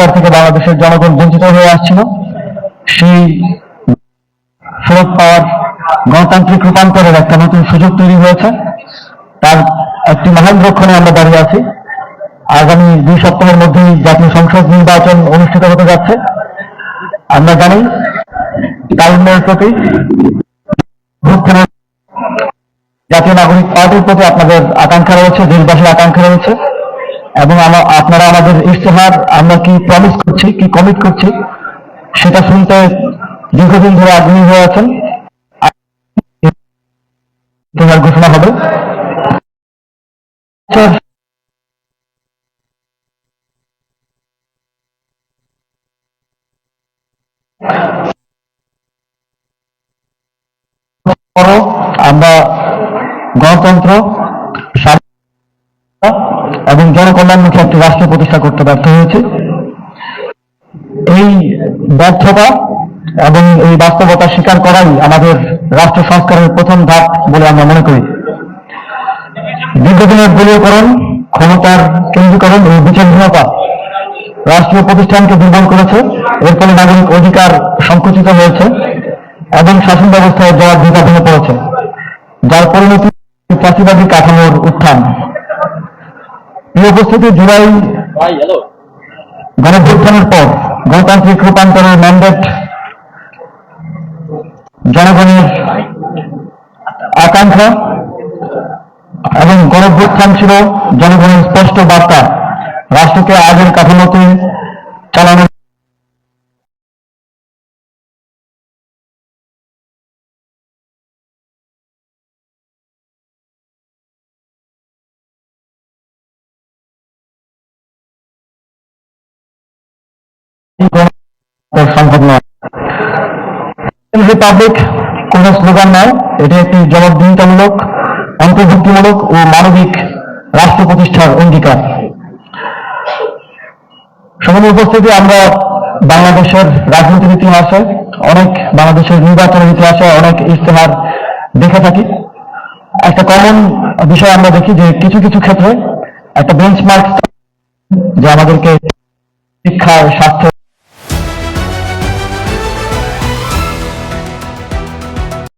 অধিকার থেকে বাংলাদেশের জনগণ বঞ্চিত হয়ে আসছিল। সেই ফেরত পাওয়ার গণতান্ত্রিক রূপান্তরের একটা নতুন সুযোগ তৈরি হয়েছে। তার একটি মহান রক্ষণে আমরা দাঁড়িয়ে আছি। আগামী দুই সপ্তাহের মধ্যেই জাতীয় সংসদ নির্বাচন অনুষ্ঠিত হতে যাচ্ছে। আমরা জানি তারুণ্যের প্রতি জাতীয় নাগরিক পার্টির প্রতি আপনাদের আকাঙ্ক্ষা রয়েছে, দেশবাসীর আকাঙ্ক্ষা রয়েছে। এবং আপনারা আমাদের ইশতেহার, আমরা কি প্রমিস করছি, কি কমিট করছি, সেটা শুনতে দীর্ঘদিন ধরে আগ্রহী হয়ে আছেন। ইশতেহার ঘোষণা হবে। আমরা গণতন্ত্র এবং জনকল্যাণমুখী একটি রাষ্ট্র প্রতিষ্ঠা করতে ব্যর্থ হয়েছে। এই ব্যর্থতা এবং এই বাস্তবতা স্বীকার করাই আমাদের রাষ্ট্র সংস্কারের প্রথম ধাপ বলে আমরা মনে করি। দীর্ঘদিনের দলীয়করণ, ক্ষমতার কেন্দ্রীকরণ ও বিচারহীনতা রাষ্ট্রীয় প্রতিষ্ঠানকে দুর্বল করেছে। এর ফলে নাগরিক অধিকার সংকুচিত হয়েছে এবং শাসন ব্যবস্থায় জবাবদিহিতা ভেঙে পড়েছে, যার পরিণতি চাষিবাদী কাঠামোর উত্থান। উপস্থিতি জুলাই গণভ্যুত্থানের পর গণতান্ত্রিক রূপান্তরের ম্যান্ডেট জনগণের আকাঙ্ক্ষা এবং গণভ্যুত্থান ছিল জনগণের স্পষ্ট বার্তা। রাষ্ট্রকে আগের কাঠামোতে সম্ভব নয়। রিপাবলিক কোন স্লোগান নয় এটি একটি জবাবদিহিতামূলক, অন্তর্ভুক্তিমূলক ও মানবিক রাষ্ট্র প্রতিষ্ঠার অঙ্গীকার। উপস্থিতি আমরা বাংলাদেশের ইতিহাসে, অনেক বাংলাদেশের নির্বাচনের ইতিহাসে অনেক ইশতেহার দেখে থাকি। একটা কমন বিষয় আমরা দেখি যে কিছু কিছু ক্ষেত্রে একটা বেঞ্চমার্ক যে আমাদেরকে শিক্ষায় স্বাস্থ্য